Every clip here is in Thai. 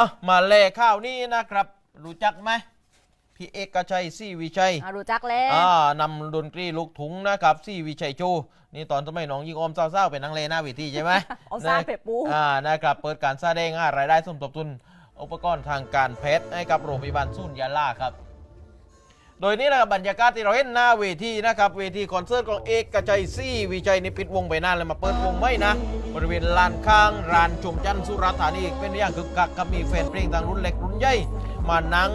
อะมาแลข้าวนี่นะครับ รู้จักไหมพี่เอกชัยศรีวิชัยอะรู้จักแล้วอ่านำดนตรีลูกถุงนะครับศรีวิชัยโชว์นี่ตอนสมัยน้องยิงอมเศร้าๆเป็นนางเลหน้าเวทีใช่ไหมเอาซ่าเปะปูอ่านะครับเปิดการแสดงหารายได้สมทบทุนอุปกรณ์ทางการแพทย์ให้กับโรงพยาบาลสุนยาลาครับ โดยนี้นะครับบรรยากาศที่เราเห็นหน้าเวทีนะครับเวทีคอนเสิร์ตของเอกชัยซี่วิชัยนี่ปิดวงไปนานเลยมาเปิดวงไม่นะ บริเวณลานข้างร้านชุมจันทร์สุราษฎร์ธานีเป็นอย่างคึกคักครับมีแฟนเพลงทางรุ่นเล็กรุ่นใหญ่มานั่ง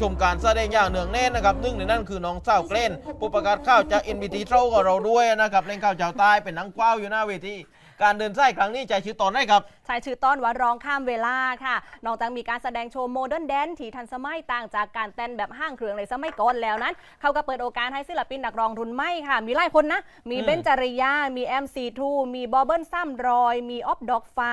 ชมการแสดงอย่างเนืองแน่นนะครับหนึ่งในนั้นคือน้องเศร้าวเกลนผู้ประกาศข่าวจาก NBT เท่ากับเราด้วยนะครับเล่นข่าวเจ้าใต้เป็นนังกว้าวอยู่หน้าเวที การเดินไสายครั้งนี้ใจชื่อตอนไหนครับใช้ชื่อต้อนว่าร้องข้ามเวลาค่ะ นอกจากมีการแสดงโชว์โมเดิร์นแดนที่ทันสมัยต่างจากการเต้นแบบห้างเครื่องในสมัยก่อนแล้วนั้น เขาก็เปิดโอกาสให้ศิลปินนักร้องรุ่นใหม่ค่ะ มีหลายคนนะ มีอืม เบนจริยา มี MC2 มีบอเบิลซัมรอย มีออฟดอกฟา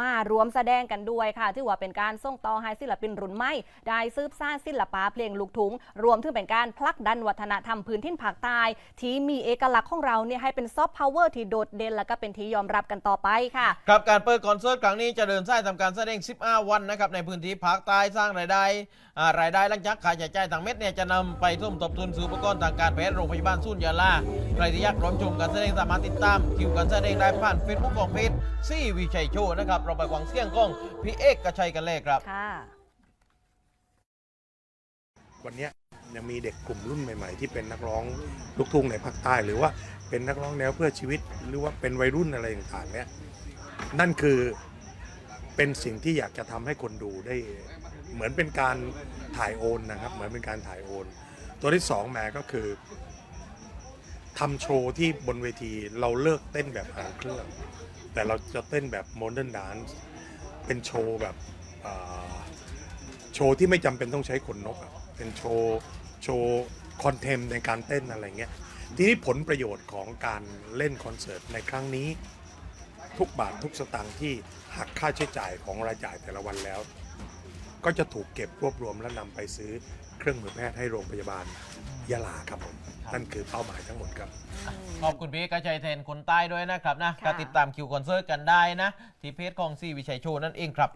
มารวมแสดงกันด้วยค่ะถือว่าเป็นการส่งต่อให้ศิลปินรุ่นใหม่ ได้ซืบสร้างศิลปะเพลงลูกทุ่งรวมถึงเป็นการผลักดันวัฒนธรรมพื้นที่ภาคใต้ที่มีเอกลักษณ์ของเราเนี่ยให้เป็นซอฟต์พาวเวอร์ที่โดดเด่นและก็เป็นที่ยอมรับกันต่อไปค่ะ ครับการเปิดคอนเสิร์ตครั้งนี้จะเดินสายทำการแสดง 15 วันนะครับในพื้นที่ภาคใต้สร้างรายได้อ่ารายได้หลังจากขายใช้จ่ายทางเม็ดเนี่ยจะนำไปทุ่มทบทุนซื้ออุปกรณ์ทางการแพทย์โรงพยาบาลสุนยาลาใครที่อยากร่วมชมการแสดงสามารถติดตามคิวการแสดงได้ผ่านเฟซบุ๊กของเพจซี่วิชัยโชว์นะครับเราไปฟังเสียงของพี่เอกกระชัยกันเลยครับ ค่ะ วันเนี้ย ยังมีเด็กกลุ่มรุ่นใหม่ ๆ ที่เป็นนักร้องลูกทุ่งในภาคใต้ หรือว่าเป็นนักร้องแนวเพื่อชีวิต หรือว่าเป็นวัยรุ่นอะไรต่างๆเนี่ยนั่นคือเป็นสิ่งที่อยากจะทำให้คนดูได้เหมือนเป็นการถ่ายโอนนะครับ เหมือนเป็นการถ่ายโอน ตัวที่สองแหมก็คือทำโชว์ที่บนเวทีเราเลิกเต้นแบบหางเครื่อง แต่เราจะเต้นแบบโมเดิร์นดานซ์เป็นโชว์แบบโชว์ที่ไม่จำเป็นต้องใช้ขนนกเป็นโชว์ โชว์คอนเทมในการเต้นอะไรเงี้ยทีนี้ผลประโยชน์ของการเล่นคอนเสิร์ตในครั้งนี้ ทุกบาททุกสตางค์ที่หักค่าใช้จ่ายของรายจ่ายแต่ละวันแล้ว ก็จะถูกเก็บรวบรวมและนำไปซื้อเครื่องมือแพทย์ให้โรงพยาบาลยะลาครับผมนั่นคือเป้าหมายทั้งหมดครับ ขอบคุณพี่เอกกระชัยแทนคนใต้ด้วยนะครับนะค่ะก็ติดตามคิวคอนเสิร์ตกันได้นะ ที่เพจของซี่วิชัยโชว์นั่นเองครับ